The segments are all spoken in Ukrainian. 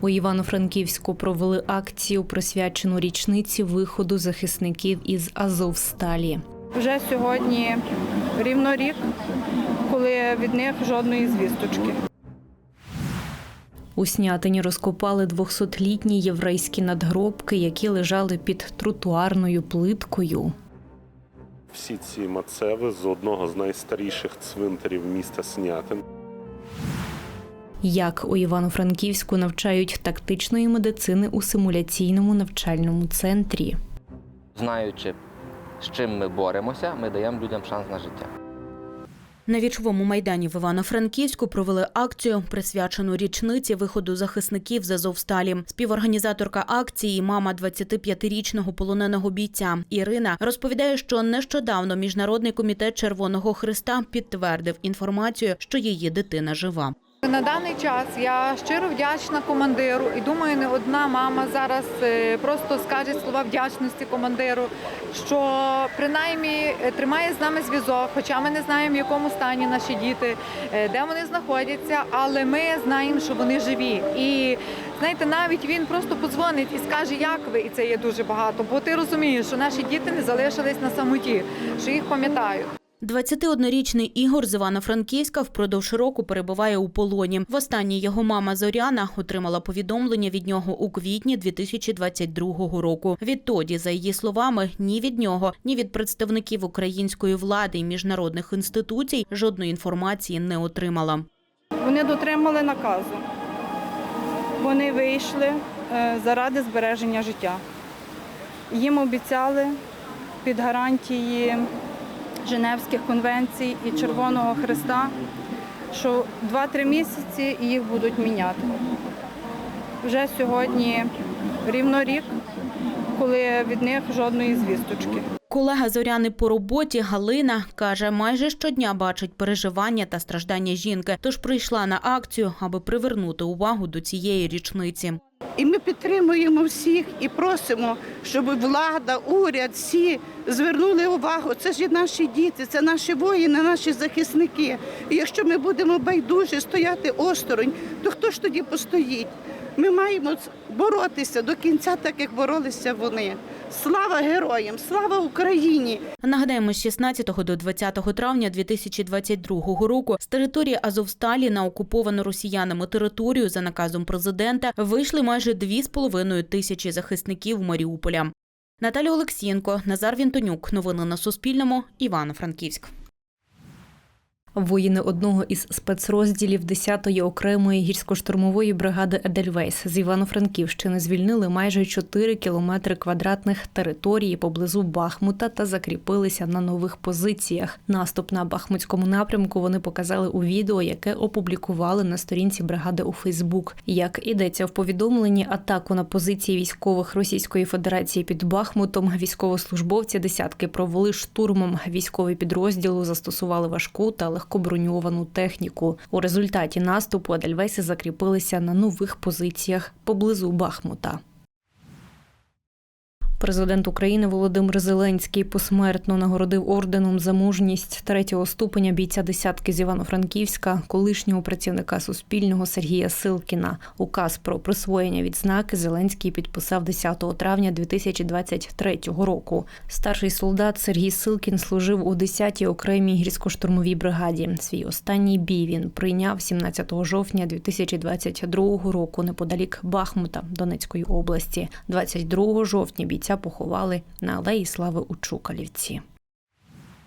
У Івано-Франківську провели акцію, присвячену річниці виходу захисників із Азовсталі. Вже сьогодні рівно рік, коли від них жодної звісточки. У Снятині розкопали 200-літні єврейські надгробки, які лежали під тротуарною плиткою. Всі ці мацеви з одного з найстаріших цвинтарів міста Снятин. Як у Івано-Франківську навчають тактичної медицини у симуляційному навчальному центрі. знаючи, з чим ми боремося, ми даємо людям шанс на життя. На вічовому майдані в Івано-Франківську провели акцію, присвячену річниці виходу захисників з Азовсталі. Співорганізаторка акції, мама 25-річного полоненого бійця Ірина, розповідає, що нещодавно міжнародний комітет Червоного Христа підтвердив інформацію, що її дитина жива. На даний час я щиро вдячна командиру і думаю, не одна мама зараз е, просто скаже слова вдячності командиру, що принаймні е, тримає з нами зв'язок, хоча ми не знаємо, в якому стані наші діти, е, де вони знаходяться, але ми знаємо, що вони живі. І знаєте, навіть він просто подзвонить і скаже, як ви, і це є дуже багато. Бо ти розумієш, що наші діти не залишились на самоті, що їх пам'ятають. 21-річний Ігор з Івано-Франківська впродовж року перебуває у полоні. Востаннє його мама Зоряна отримала повідомлення від нього у квітні 2022 року. Відтоді, за її словами, ні від нього, ні від представників української влади і міжнародних інституцій жодної інформації не отримала. Вони дотримали наказу. Вони вийшли е, заради збереження життя. Їм обіцяли під гарантії Женевських конвенцій і Червоного Христа, що 2-3 місяці їх будуть міняти. Вже сьогодні рівно рік, коли від них жодної звісточки. Колега Зоряни по роботі Галина каже, майже щодня бачить переживання та страждання жінки, тож прийшла на акцію, аби привернути увагу до цієї річниці. І ми підтримуємо всіх і просимо, щоб влада, уряд, всі звернули увагу. Це ж і наші діти, це наші воїни, наші захисники. І якщо ми будемо байдужі стояти осторонь, то хто ж тоді постоїть? Ми маємо боротися до кінця, так як боролися вони. Слава героям! Слава Україні! Нагадаємо, з 16 до 20 травня 2022 року з території Азовсталі на окуповану росіянами територію за наказом президента вийшли майже 2,5 тисячі захисників Маріуполя. Наталя Олексієнко, Назар Вінтонюк. Новини на Суспільному. Івано-Франківськ. Воїни одного із спецрозділів 10-ї окремої гірсько-штурмової бригади Едельвейс з Івано-Франківщини звільнили майже 4 кілометри квадратних території поблизу Бахмута та закріпилися на нових позиціях. Наступ на Бахмутському напрямку вони показали у відео, яке опублікували на сторінці бригади у Фейсбук. Як ідеться в повідомленні, атаку на позиції військових Російської Федерації під Бахмутом військовослужбовці десятки провели штурмом. Військові підрозділу застосували важку та легкоброньовану техніку. У результаті наступу Адельвеси закріпилися на нових позиціях поблизу Бахмута. Президент України Володимир Зеленський посмертно нагородив орденом за мужність третього ступеня бійця десятки з Івано-Франківська, колишнього працівника Суспільного Сергія Силкіна. Указ про присвоєння відзнаки Зеленський підписав 10 травня 2023 року. Старший солдат Сергій Силкін служив у 10-й окремій гірсько-штурмовій бригаді. Свій останній бій він прийняв 17 жовтня 2022 року неподалік Бахмута Донецької області. 22 жовтня бійця поховали на алеї Слави у Чукалівці.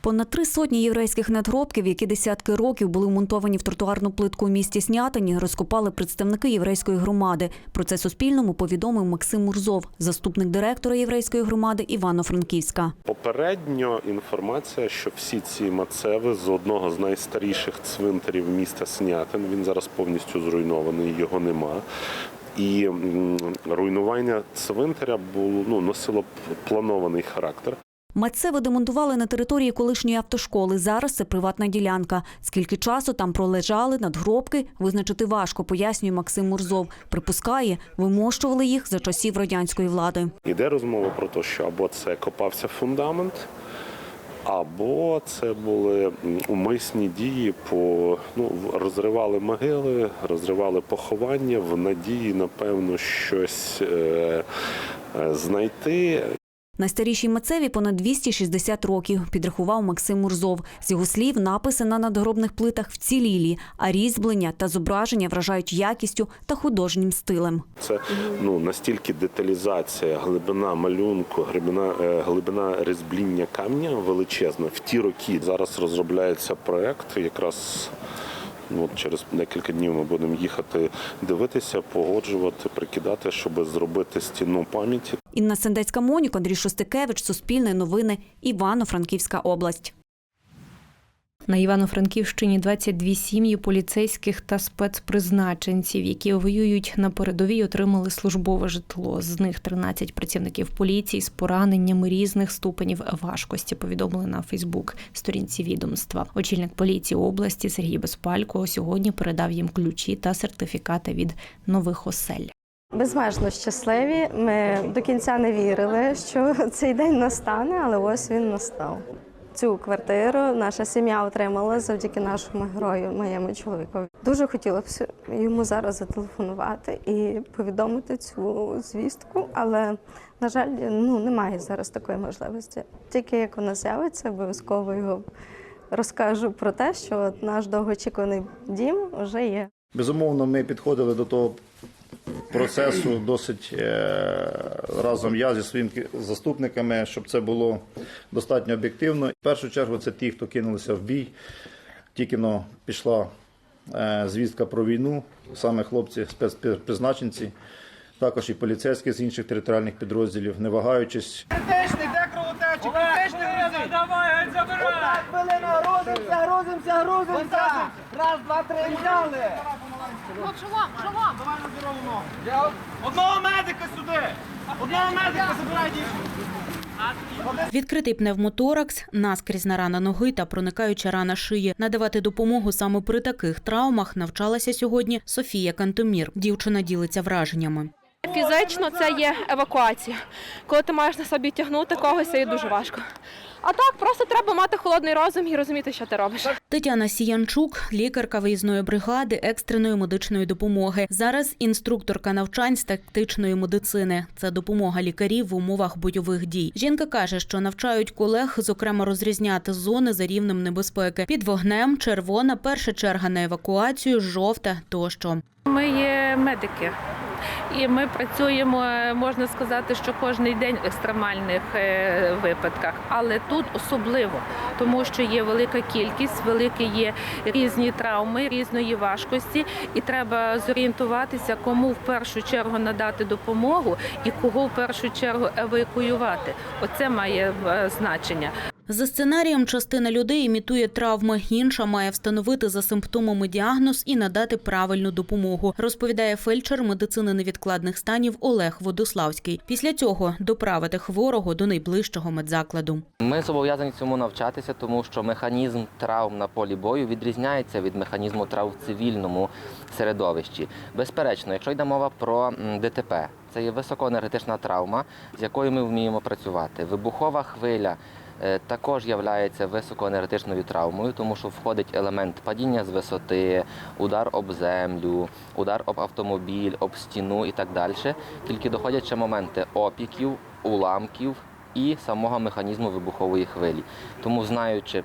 Понад три сотні єврейських надгробків, які десятки років були вмонтовані в тротуарну плитку у місті Снятині, розкопали представники єврейської громади. Про це Суспільному повідомив Максим Мурзов, заступник директора єврейської громади Івано-Франківська. Попередньо інформація, що всі ці мацеви з одного з найстаріших цвинтарів міста Снятин. Він зараз повністю зруйнований, його нема. І руйнування цвинтаря було ну носило планований характер. Мацеви демонтували на території колишньої автошколи. Зараз це приватна ділянка. Скільки часу там пролежали надгробки, визначити важко, пояснює Максим Мурзов. Припускає, вимощували їх за часів радянської влади. Іде розмова про те, що або це копався фундамент, Або це були умисні дії по ну розривали могили, розривали поховання в надії, напевно, щось е, е, знайти. Найстарішій мацеві понад 260 років, підрахував Максим Мурзов. З його слів, написи на надгробних плитах вцілілі, а різьблення та зображення вражають якістю та художнім стилем. Це ну настільки деталізація, глибина малюнку, глибина, е, глибина різьбління камня величезна в ті роки. Зараз розробляється проект. Якраз от через декілька днів ми будемо їхати дивитися, погоджувати, прикидати, щоб зробити стіну пам'яті. Інна Сендецька Монік, Андрій Шостикевич, Суспільне новини, Івано-Франківська область. На Івано-Франківщині 22 сім'ї поліцейських та спецпризначенців, які воюють на передовій, отримали службове житло. З них 13 працівників поліції з пораненнями різних ступенів важкості. Повідомили на Фейсбук сторінці відомства. Очільник поліції області Сергій Безпалько сьогодні передав їм ключі та сертифікати від нових осель. Безмежно щасливі. Ми до кінця не вірили, що цей день настане, але ось він настав. Цю квартиру наша сім'я отримала завдяки нашому герою, моєму чоловікові. Дуже хотілося б йому зараз зателефонувати і повідомити цю звістку, але на жаль, ну немає зараз такої можливості. Тільки як вона з'явиться, обов'язково його розкажу про те, що наш довгоочікуваний дім вже є. Безумовно, ми підходили до того процесу досить е, разом я зі своїми заступниками, щоб це було достатньо об'єктивно. В першу чергу це ті, хто кинулися в бій. Тільки но пішла е, звістка про війну, саме хлопці, спецпризначенці, також і поліцейські з інших територіальних підрозділів, не вагаючись, Критичний, де кровотечі? Критичний грузить. Давай, геть забирай. Одна хвилина, грузимося, грузимося, грузимося. Раз, два, три, взяли. Шолом. Давай на ногу. Одного медика сюди. Одного медика забирай дівчину. Відкритий пневмоторакс, наскрізна рана ноги та проникаюча рана шиї. Надавати допомогу саме при таких травмах навчалася сьогодні Софія Кантомір. Дівчина ділиться враженнями. Фізично це є евакуація. Коли ти маєш на собі тягнути когось, це є дуже важко. А так, просто треба мати холодний розум і розуміти, що ти робиш. Тетяна Сіянчук, лікарка виїзної бригади екстреної медичної допомоги. Зараз інструкторка навчань з тактичної медицини. Це допомога лікарів в умовах бойових дій. Жінка каже, що навчають колег, зокрема, розрізняти зони за рівнем небезпеки. Під вогнем червона, перша черга на евакуацію, жовта тощо. Ми є медики, і ми працюємо, можна сказати, що кожен день в екстремальних е, випадках, але тут особливо, тому що є велика кількість, великі є різні травми, різної важкості, і треба зорієнтуватися, кому в першу чергу надати допомогу і кого в першу чергу евакуювати. Оце має е, значення. За сценарієм, частина людей імітує травми, інша має встановити за симптомами діагноз і надати правильну допомогу, розповідає фельдшер медицини невідкладних станів Олег Водославський. Після цього доправити хворого до найближчого медзакладу. Ми зобов'язані цьому навчатися, тому що механізм травм на полі бою відрізняється від механізму травм в цивільному середовищі. Безперечно, якщо йде мова про ДТП, це є високоенергетична травма, з якою ми вміємо працювати. Вибухова хвиля. Е, Також є високоенергетичною травмою, тому що входить елемент падіння з висоти, удар об землю, удар об автомобіль, об стіну і так далі. Тільки доходять ще моменти опіків, уламків і самого механізму вибухової хвилі. Тому, знаючи,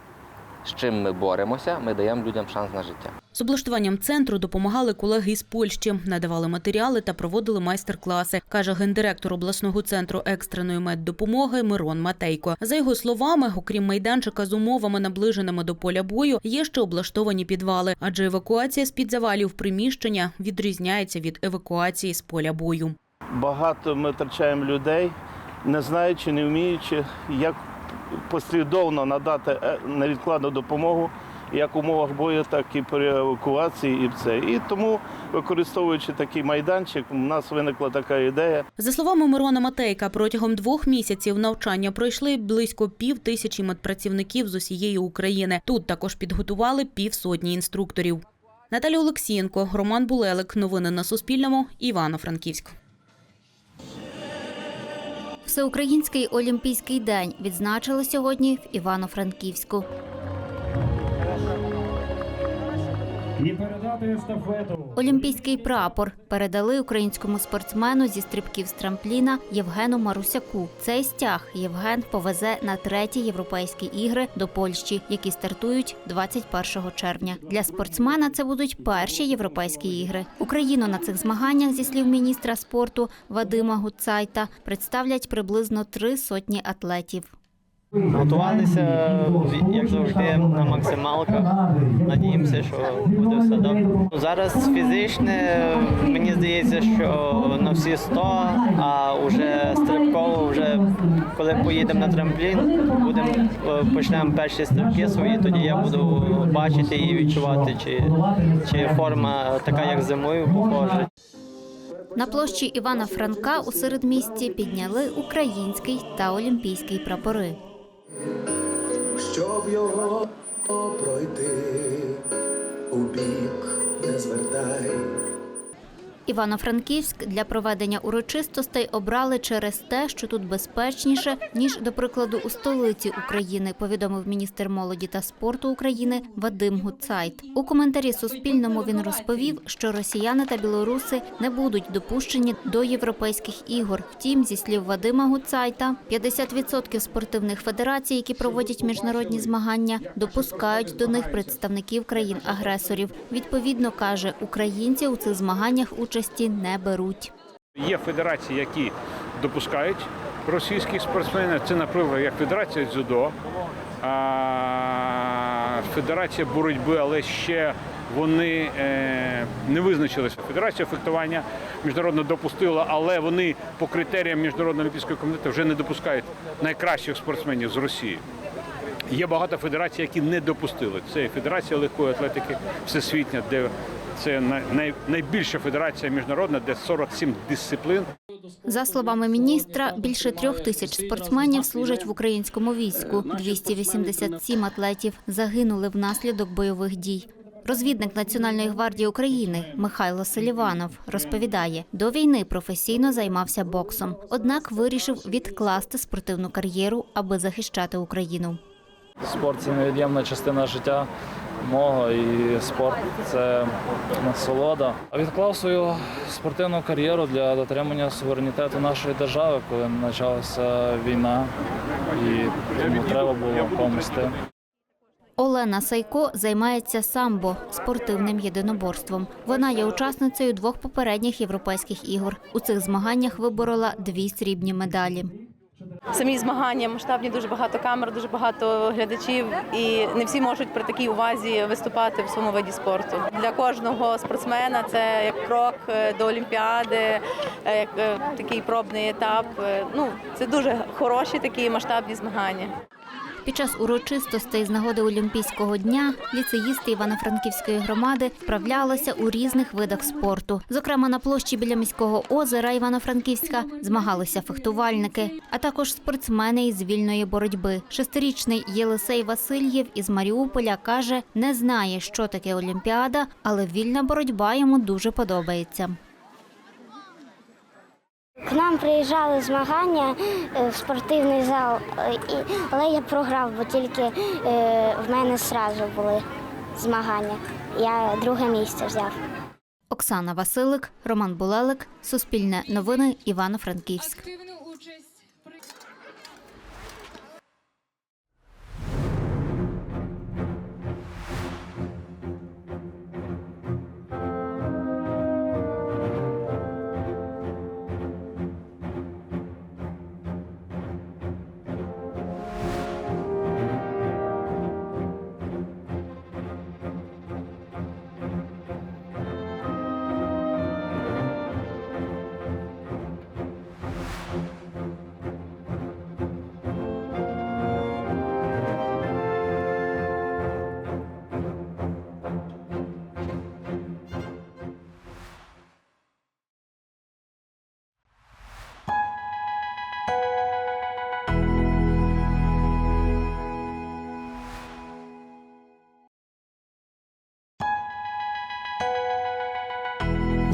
з чим ми боремося, ми даємо людям шанс на життя. З облаштуванням центру допомагали колеги із Польщі, надавали матеріали та проводили майстер-класи, каже гендиректор обласного центру екстреної меддопомоги Мирон Матейко. За його словами, окрім майданчика з умовами, наближеними до поля бою, є ще облаштовані підвали, адже евакуація з під завалів приміщення відрізняється від евакуації з поля бою. багато ми втрачаємо людей, не знаючи, не вміючи, як послідовно надати е, невідкладну допомогу як в умовах бою, так і при евакуації. І це. І тому, використовуючи такий майданчик, у нас виникла така ідея. За словами Мирона Матейка, протягом двох місяців навчання пройшли близько пів тисячі медпрацівників з усієї України. Тут також підготували півсотні інструкторів. Наталя Олексієнко, Роман Булелик. Новини на Суспільному. Івано-Франківськ. Всеукраїнський олімпійський день відзначили сьогодні в Івано-Франківську. І передати естафету. Олімпійський прапор передали українському спортсмену зі стрибків з трампліна Євгену Марусяку. Цей стяг Євген повезе на треті європейські ігри до Польщі, які стартують 21 червня. Для спортсмена це будуть перші європейські ігри. Україну на цих змаганнях, зі слів міністра спорту Вадима Гуцайта, представлять приблизно три сотні атлетів. Готувалися, як завжди, на максималках. Надіємося, що буде все добре. Зараз фізичне, мені здається, що на всі 100, а вже стрибково, вже коли поїдемо на трамплін, будемо е, почнемо перші стрибки свої, тоді я буду бачити і відчувати, чи, чи форма така, як зимою, похожа. На площі Івана Франка у середмісті підняли український та олімпійський прапори. Щоб його пройти, у бік не звертай. Івано-Франківськ для проведення урочистостей обрали через те, що тут безпечніше ніж, до прикладу, у столиці України, повідомив міністр молоді та спорту України Вадим Гуцайт. У коментарі Суспільному він розповів, що росіяни та білоруси не будуть допущені до європейських ігор. Втім, зі слів Вадима Гуцайта, 50% спортивних федерацій, які проводять міжнародні змагання, допускають до них представників країн-агресорів. Відповідно, каже, українці у цих змаганнях участі не беруть. Є федерації, які допускають російських спортсменів. Це, наприклад, як Федерація дзюдо, Федерація боротьби, але ще вони е, не визначилися. Федерація фехтування міжнародно допустила, але вони по критеріям Міжнародного олімпійського комітету вже не допускають найкращих спортсменів з Росії. Є багато федерацій, які не допустили. Це і Федерація легкої атлетики всесвітня, де це най- най- найбільша федерація міжнародна, де 47 дисциплін. За словами міністра, більше трьох тисяч спортсменів служать в українському війську. 287 атлетів загинули внаслідок бойових дій. Розвідник Національної гвардії України Михайло Селіванов розповідає, до війни професійно займався боксом, однак вирішив відкласти спортивну кар'єру, аби захищати Україну. Спорт це невід'ємна частина життя мого і спорт це насолода. А Відклав свою спортивну кар'єру для дотримання суверенітету нашої держави, коли почалася війна, і тому треба було помсти. Олена Сайко займається самбо спортивним єдиноборством. Вона є учасницею двох попередніх європейських ігор. У цих змаганнях виборола дві срібні медалі. Самі змагання масштабні, дуже багато камер, дуже багато глядачів, і не всі можуть при такій увазі виступати в своєму виді спорту. Для кожного спортсмена це як крок е, до олімпіади, е, як е, такий пробний етап. Ну це дуже хороші такі масштабні змагання. Під час урочистостей з нагоди Олімпійського дня ліцеїсти Івано-Франківської громади вправлялися у різних видах спорту. Зокрема, на площі біля міського озера Івано-Франківська змагалися фехтувальники, а також спортсмени із вільної боротьби. Шестирічний Єлисей Васильєв із Маріуполя каже, не знає, що таке Олімпіада, але вільна боротьба йому дуже подобається. К нам приїжджали змагання е, в спортивний зал, е, але я програв, бо тільки е, в мене одразу були змагання. Я друге місце взяв. Оксана Василик, Роман Булелик, Суспільне новини, Івано-Франківськ.